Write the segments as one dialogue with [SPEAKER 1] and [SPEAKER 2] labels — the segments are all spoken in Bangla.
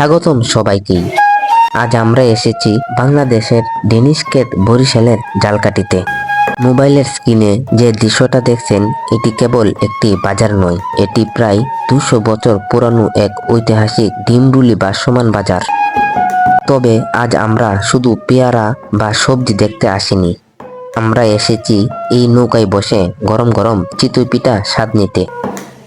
[SPEAKER 1] স্বাগতম সবাইকেই আজ আমরা এসেছি বাংলাদেশের ডেনিসকেট বরিশালের জালকাটিতে মোবাইলের স্ক্রিনে যে দৃশ্যটা দেখছেন, এটি কেবল একটি বাজার নয়, এটি প্রায় দুশো বছর পুরানো এক ঐতিহাসিক ডিমরুলি ভাসমান বাজার। তবে আজ আমরা শুধু পেয়ারা বা সবজি দেখতে আসিনি। আমরা এসেছি এই নৌকায় বসে গরম গরম চিতই পিঠা স্বাদ নিতে।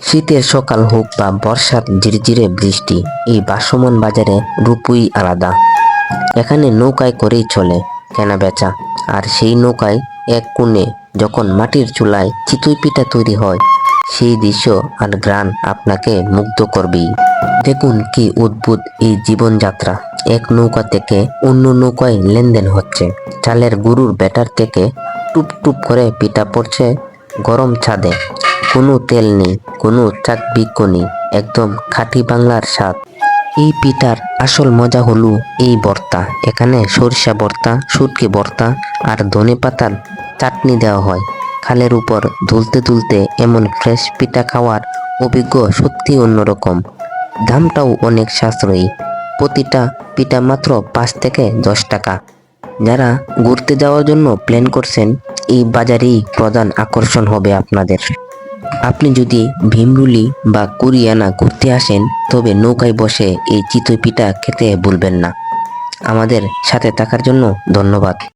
[SPEAKER 1] শীতের সকাল হোক বা বর্ষার ঝিরঝিরে বৃষ্টি, এই বাসমন বাজারে রূপই আলাদা। এখানে নৌকায় করেই চলে কেনা বেচা আর সেই নৌকায় এক কোণে যখন মাটির চুলায় চিতই পিঠা তৈরি হয়, সেই দৃশ্য আর গ্রান আপনাকে মুগ্ধ করবেই। দেখুন কি অদ্ভুত এই জীবনযাত্রা। এক নৌকা থেকে অন্য নৌকায় লেনদেন হচ্ছে। চালের গরুর ব্যাটার থেকে টুপ টুপ করে পিঠা পড়ছে গরম ছাদে। কোনো তেল নেই, কোনো চাক নেই, একদম খাঁটি বাংলার স্বাদ। এই পিঠার আসল মজা হলো এই ভর্তা এখানে সরিষা ভর্তা শুটকি ভর্তা আর ধনে পাতার চাটনি দেওয়া হয়। খালের উপর দুলতে দুলতে এমন ফ্রেশ পিঠা খাওয়ার অভিজ্ঞ সত্যি অন্যরকম। দামটাও অনেক সাশ্রয়ী। প্রতিটা পিঠা মাত্র পাঁচ থেকে দশ টাকা। যারা ঘুরতে যাওয়ার জন্য প্ল্যান করছেন, এই বাজারেই প্রধান আকর্ষণ হবে আপনাদের। আপনি যদি ভীমরুলি বা কুরিয়ানা ঘুরতে আসেন, তবে নৌকায় বসে এই চিতই পিঠা খেতে ভুলবেন না। আমাদের সাথে থাকার জন্য ধন্যবাদ।